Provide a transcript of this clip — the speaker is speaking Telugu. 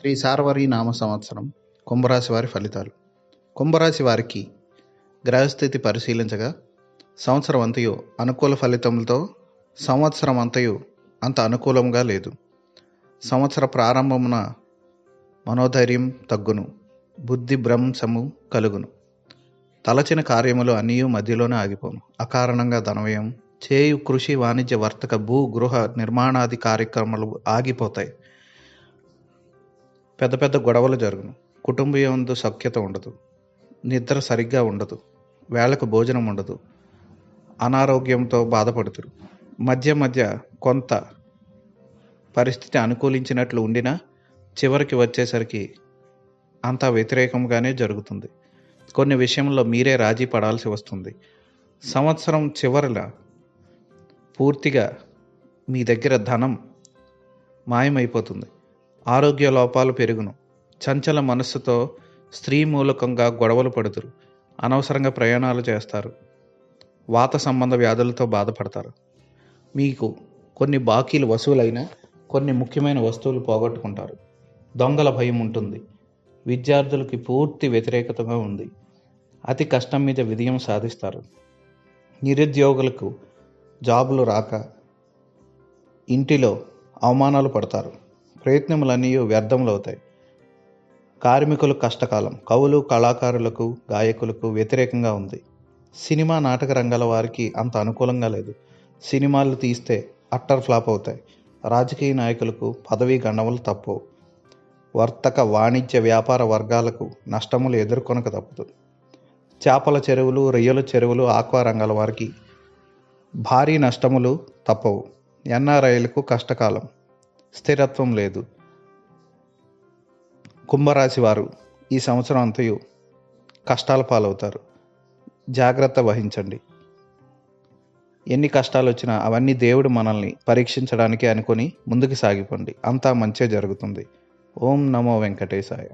శ్రీ సార్వరి నామ సంవత్సరం కుంభరాశి వారి ఫలితాలు. కుంభరాశి వారికి గ్రహస్థితి పరిశీలించగా సంవత్సరం అంతయు అనుకూల ఫలితములతో సంవత్సరం అంతయు అంత అనుకూలంగా లేదు. సంవత్సర ప్రారంభమున మనోధైర్యం తగ్గును బుద్ధి భ్రంశము కలుగును. తలచిన కార్యములు అన్నీ మధ్యలోనే ఆగిపోను. అకారణంగా ధనవ్యయం చేయు కృషి వాణిజ్య వర్తక భూ గృహ నిర్మాణాది కార్యక్రమాలు ఆగిపోతాయి. పెద్ద పెద్ద గొడవలు జరుగును. కుటుంబీయందు సఖ్యత ఉండదు. నిద్ర సరిగ్గా ఉండదు. వేళకు భోజనం ఉండదు. అనారోగ్యంతో బాధపడుతురు. మధ్య మధ్య కొంత పరిస్థితి అనుకూలించినట్లు ఉండినా చివరికి వచ్చేసరికి అంతా వ్యతిరేకంగానే జరుగుతుంది. కొన్ని విషయంలో మీరే రాజీ పడాల్సి వస్తుంది. సంవత్సరం చివరిల పూర్తిగా మీ దగ్గర ధనం మాయమైపోతుంది. ఆరోగ్య లోపాలు పెరుగును. చంచల మనస్సుతో స్త్రీ మూలకంగా గొడవలు పడుతురు. అనవసరంగా ప్రయాణాలు చేస్తారు. వాత సంబంధ వ్యాధులతో బాధపడతారు. మీకు కొన్ని బాకీలు వసూలైన కొన్ని ముఖ్యమైన వస్తువులు పోగొట్టుకుంటారు. దొంగల భయం ఉంటుంది. విద్యార్థులకి పూర్తి వ్యతిరేకతగా ఉంది. అతి కష్టం మీద విజయం సాధిస్తారు. నిరుద్యోగులకు జాబులు రాక ఇంటిలో అవమానాలు పడతారు. ప్రయత్నములన్నీ వ్యర్థములవుతాయి. కార్మికులు కష్టకాలం కవులు కళాకారులకు గాయకులకు వ్యతిరేకంగా ఉంది. సినిమా నాటక రంగాల వారికి అంత అనుకూలంగా లేదు. సినిమాలు తీస్తే అట్టర్ ఫ్లాప్ అవుతాయి. రాజకీయ నాయకులకు పదవీ గండములు తప్పవు. వర్తక వాణిజ్య వ్యాపార వర్గాలకు నష్టములు ఎదుర్కొనక తప్పదు చేపల చెరువులు రొయ్యల చెరువులు ఆక్వా రంగాల వారికి భారీ నష్టములు తప్పవు. ఎన్ఆర్ఐలకు కష్టకాలం స్థిరత్వం లేదు. కుంభరాశి వారు ఈ సంవత్సరం అంతయు కష్టాల పాలవుతారు. జాగ్రత్త వహించండి. ఎన్ని కష్టాలు వచ్చినా అవన్నీ దేవుడు మనల్ని పరీక్షించడానికి అనుకొని ముందుకు సాగిపోండి. అంతా మంచే జరుగుతుంది. ఓం నమో వెంకటేశాయ.